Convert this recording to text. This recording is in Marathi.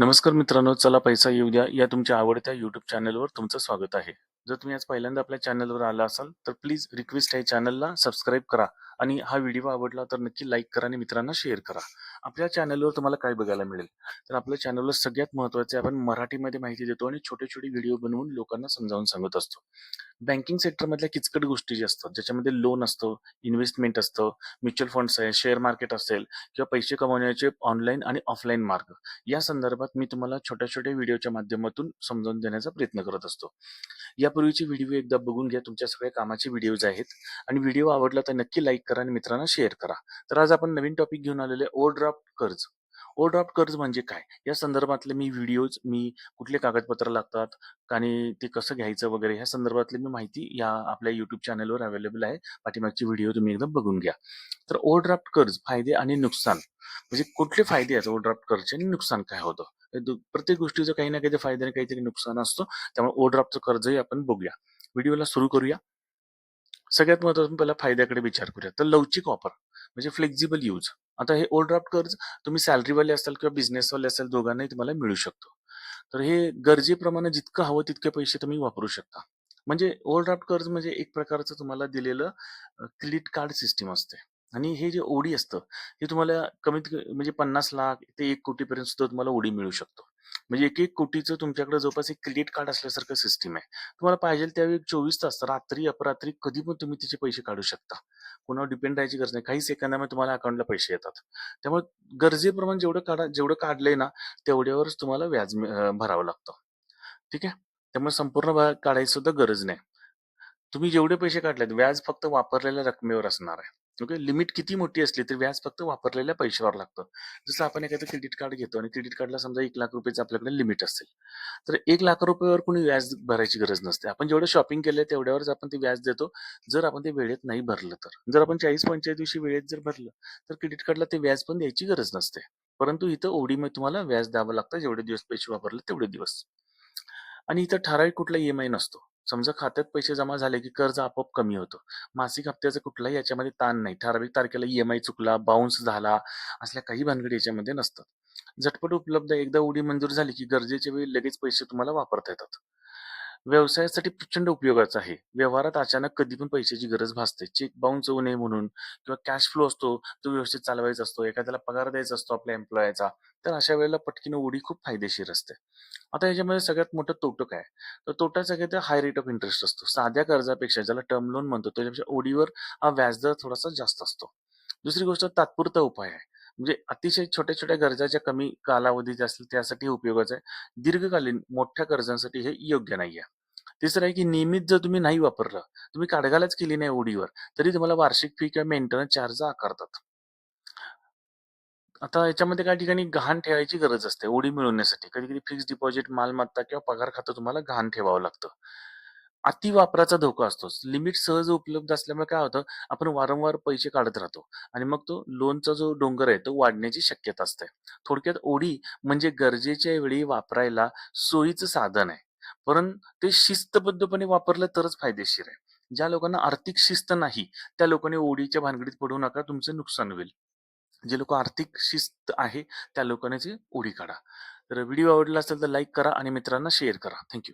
नमस्कार मित्रांनो, चला पैसा येऊ द्या या तुमच्या आवडत्या YouTube चॅनलवर तुमचं स्वागत आहे. जर तुम्ही आज पहिल्यांदा आपल्या चॅनलवर आला असाल, तर प्लीज रिक्वेस्ट आहे चॅनलला सबस्क्राईब करा आणि हा व्हिडिओ आवडला तर नक्की लाईक करा आणि मित्रांना शेअर करा. आपल्या चॅनलवर तुम्हाला काय बघायला मिळेल? तर आपल्या चॅनलवर सगळ्यात महत्त्वाचे आपण मराठीमध्ये माहिती देतो आणि छोटे-छोटे व्हिडिओ बनवून लोकांना समजावून सांगत असतो. बँकिंग सेक्टरमधल्या किचकट गोष्टी ज्या असतात, ज्याच्यामध्ये लोन असतं, इन्व्हेस्टमेंट असतं, म्युच्युअल फंड्स आहे, शेअर मार्केट असेल किंवा पैसे कमवण्याचे ऑनलाईन आणि ऑफलाईन मार्ग या संदर्भात मी तुम्हाला छोट्या-छोट्या व्हिडिओच्या माध्यमातून समजावून देण्याचा प्रयत्न करत असतो. यापूर्वीचे व्हिडिओ एकदा बघून घ्या. तुमच्या सगळ्या कामाचे व्हिडिओज आहेत आणि व्हिडिओ आवडला तर नक्की लाईक करा आणि मित्रांना शेअर करा. तर आज आपण नवीन टॉपिक घेऊन आलेले ओवरड्राफ्ट ओव्हरड्राफ्ट कर्ज. ओव्हरड्राफ्ट कर्ज म्हणजे काय? या संदर्भातले मी व्हिडिओज, मी कुठले कागदपत्र लागतात आणि ते कसं घ्यायचं वगैरे ह्या संदर्भातली मी माहिती या आपल्या युट्यूब चॅनलवर अवेलेबल आहे. पाठीमागची व्हिडिओ तुम्ही एकदा बघून घ्या. तर ओव्हरड्राफ्ट कर्ज फायदे आणि नुकसान म्हणजे कुठले फायदे आहेत ओव्हरड्राफ्ट कर्जचे आणि नुकसान काय होतं? प्रत्येक गोष्टीचं काही ना काहीतरी फायदा आणि काहीतरी नुकसान असतं. त्यामुळे ओड्राफ्टचं कर्जही आपण बघूया. व्हिडिओला सुरू करूया. सगळ्यात महत्त्वाचं पहिला फायद्याकडे विचार करूया. तर लवचिक वापर म्हणजे फ्लेक्झिबल यूज. आता हे ओव्हरड्राफ्ट कर्ज तुम्ही सॅलरीवाले असाल किंवा बिझनेसवाले असाल दोघांनाही तुम्हाला मिळू शकतो. तर हे गरजेप्रमाणे जितकं हवं तितके पैसे तुम्ही वापरू शकता. म्हणजे ओव्हरड्राफ्ट कर्ज म्हणजे एक प्रकारचं तुम्हाला दिलेलं क्रेडिट कार्ड सिस्टीम असते आणि हे जे ओडी असतं, हे तुम्हाला कमीत कमी म्हणजे 50,00,000 ते एक कोटीपर्यंत सुद्धा तुम्हाला ओडी मिळू शकतो. म्हणजे 1-1 कोटीचं तुमच्याकडे जवळपास एक क्रेडिट कार्ड असल्यासारखं सिस्टम आहे. तुम्हाला पाहिजे त्यावेळी 24 तास रात्री, अपरात्री कधी पण तुम्ही त्याचे पैसे काढू शकता. कोणावर डिपेंड राहायची गरज नाही. काही सेकंदामध्ये तुम्हाला अकाउंटला पैसे येतात. त्यामुळे गरजेप्रमाणे जेवढं काढा जेवढं काढलंय ना, तेवढ्यावरच तुम्हाला व्याज मि अ, भरावं लागतं. ठीक आहे? त्यामुळे संपूर्ण भा काढायची सुद्धा गरज नाही. तुम्ही जेवढे पैसे काढलेत, व्याज फक्त वापरलेल्या रकमेवर असणार आहे. ओके. लिमिट किती मोठी असली तरी व्याज फक्त वापरलेल्या पैशावर लागतं. जसं आपण एखादं क्रेडिट कार्ड घेतो आणि क्रेडिट कार्डला समजा ₹1,00,000 चं आपल्याकडे लिमिट असेल. तर एक लाख रुपयावर कोणी व्याज भरायची गरज नसते. आपण जेवढं शॉपिंग केलं तेवढ्यावरच आपण ते व्याज देतो, जर आपण ते वेळेत नाही भरलं तर. जर आपण 40-45 दिवशी वेळेत जर भरलं, तर क्रेडिट कार्डला ते व्याज पण द्यायची गरज नसते. परंतु इथं ओडीमध्ये तुम्हाला व्याज द्यावं लागतं जेवढे दिवस पैसे वापरले तेवढे दिवस. आणि इथं ठराविक कुठला ई-एम-आय नसतो. समजा खात्यात पैसे जमा झाले, की कर्ज आपोआप कमी होतं. मासिक हप्त्याचा कुठलाही याच्यामध्ये ताण नाही. ठराविक तारखेला ई-एम-आय चुकला, बाउन्स झाला, असल्या काही भानगडी याच्यामध्ये नसतात. झटपट उपलब्ध एकदा उडी मंजूर झाली, की गरजेच्या वेळी लगेच पैसे तुम्हाला वापरता येतात. व्यवसायासाठी प्रचंड उपयोगाचा आहे. व्यवहारात अचानक कधी पण पैशाची गरज भासते. चेक बाउन्स होऊ नये म्हणून किंवा कॅश फ्लो असतो, तो व्यवस्थित चालवायचा असतो. एखाद्याला पगार द्यायचा असतो आपल्या एम्प्लॉयचा. तर अशा वेळेला पटकीनं ओडी खूप फायदेशीर असते. आता ह्याच्यामध्ये सगळ्यात मोठं तोटं काय? तर तोटा सगळ्यात हाय रेट ऑफ इंटरेस्ट असतो. साध्या कर्जापेक्षा ज्याला टर्म लोन म्हणतो त्याच्यापेक्षा ओडीवर हा व्याजदर थोडासा जास्त असतो. दुसरी गोष्ट तात्पुरता उपाय आहे. म्हणजे अतिशय छोट्या-छोट्या गरजा ज्या कमी कालावधीच्या असतील त्यासाठी उपयोगाचं आहे. दीर्घकालीन मोठ्या कर्जांसाठी हे योग्य नाहीये. तिसरं आहे, की नियमित जर तुम्ही नाही वापरलं, तुम्ही काढगालाच केली नाही ओडीवर, तरी तुम्हाला वार्षिक फी किंवा मेंटेनन्स चार्ज आकारतात. आता याच्यामध्ये काही ठिकाणी गहाण ठेवायची गरज असते ओडी मिळवण्यासाठी. कधी-कधी फिक्स्ड डिपॉझिट, मालमत्ता किंवा पगार खातं तुम्हाला गहाण ठेवावं लागतं. अतिवापराचा धोका असतो. लिमिट सहज उपलब्ध असल्यामुळे काय होतं, आपण वारंवार पैसे काढत राहतो आणि मग तो लोनचा जो डोंगर आहे तो वाढण्याची शक्यता असते. थोडक्यात ओढी म्हणजे गरजेच्या वेळी वापरायला सोयीचं साधन आहे. परंतु ते शिस्तबद्धपणे वापरलं तरच फायदेशीर आहे. ज्या लोकांना आर्थिक शिस्त नाही, त्या लोकांनी ओडीच्या भानगडीत पडू नका. तुमचं नुकसान होईल. जे लोकं आर्थिक शिस्त आहे, त्या लोकांनी ती ओडी काढा. तर व्हिडिओ आवडला असेल तर लाईक करा आणि मित्रांना शेअर करा. थँक